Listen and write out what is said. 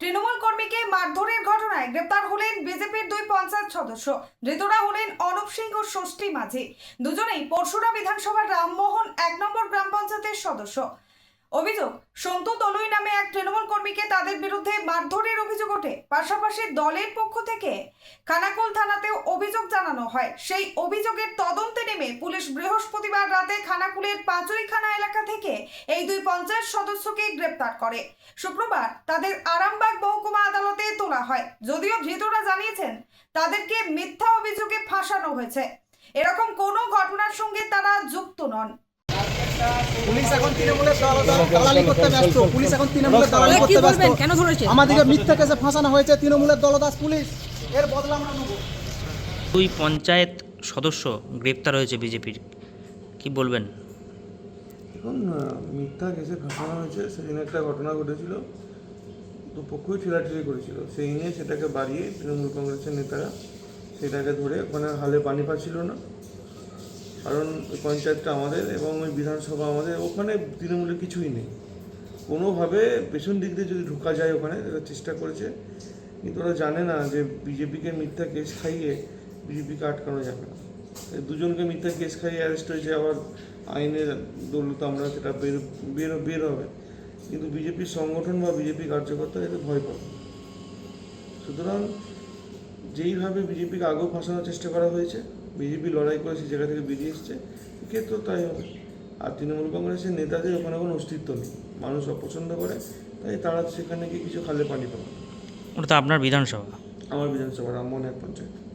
তৃণমূল কর্মীকে মারধরের ঘটনায় গ্রেপ্তার হলেন বিজেপির দুই পঞ্চায়েত সদস্য, ধৃতরা হলেন অনুপ সিং ও ষষ্ঠী মাঝি। দুজনেই পরশুরা বিধানসভার রামমোহন এক নম্বর গ্রাম পঞ্চায়েতের সদস্য। অভিযোগ, সন্তু তলুই নামে এক তৃণমূল কর্মীকে তাদের বিরুদ্ধে মারধরের অভিযোগ ওঠে। পাশাপাশি দলের পক্ষ থেকে খানাকুল থানাতেও অভিযোগ জানানো হয়। সেই অভিযোগের তদন্তে নেমে পুলিশ বৃহস্পতিবার রাতে খানাকুলের পাঁচুইখানা এলাকা থেকে এই দুই পঞ্চায়েত সদস্যকে গ্রেপ্তার করে। শুক্রবার তাদের আরামবাগ মহকুমা আদালতে তোলা হয়। যদিও ধৃতরা জানিয়েছেন, তাদেরকে মিথ্যা অভিযোগে ফাঁসানো হয়েছে। এরকম কোনো ঘটনার সঙ্গে তারা যুক্ত নন। পুলিশ এখন তৃণমূলের দল- দল- দালালি করতে ব্যস্ত। পুলিশ এখন তৃণমূলের দালালি কি করতে ব্যস্ত। বলবেন কেন ধরেছে? আমাদেরকে মিথ্যা কেসে ফাঁসানো হয়েছে তৃণমূলের দলদাস পুলিশ। এর বদলা আমরা নেব। দুই পঞ্চায়েত সদস্য গ্রেপ্তার হয়েছে বিজেপির। কি বলবেন? এখন মিথ্যা কেসে ফাঁসানো হয়েছে। সেদিন একটা ঘটনা ঘটেছিল। দুপক্ষই ঠেলাঠেলি করেছিল। সেই নিয়ে সেটাকে বাড়িয়ে তৃণমূল কংগ্রেসের নেতারা সেটাকে ধরে ওখানে হালে পানি পাচ্ছিল না। কারণ ওই পঞ্চায়েতটা আমাদের এবং ওই বিধানসভা আমাদের, ওখানে তৃণমূলের কিছুই নেই। কোনোভাবে পেছন দিক দিয়ে যদি ঢোকা যায় ওখানে তারা চেষ্টা করেছে। কিন্তু ওরা জানে না যে বিজেপিকে মিথ্যা কেস খাইয়ে বিজেপিকে আটকানো যাবে না। দুজনকে মিথ্যা কেস খাইয়ে অ্যারেস্ট হয়েছে, আবার আইনের দৌলত আমরা সেটা বের বের বের হবে। কিন্তু বিজেপির সংগঠন বা বিজেপি কার্যকর্তা এতে ভয় পাবে। সুতরাং যেইভাবে বিজেপিকে আগেও ফাঁসানোর চেষ্টা করা হয়েছে বিজেপি লড়াই করে সেই জায়গা থেকে বেরিয়ে এসছে। ক্ষেত্রে তাই হবে? আর তৃণমূল কংগ্রেসের নেতাদের ওখানে কোনো অস্তিত্ব নেই। মানুষ অপছন্দ করে তাই তারা সেখানে গিয়ে কিছু খালে পানি পাবে। ওটা তো আপনার বিধানসভা। আমার বিধানসভা রামমোহন এক পঞ্চায়েত।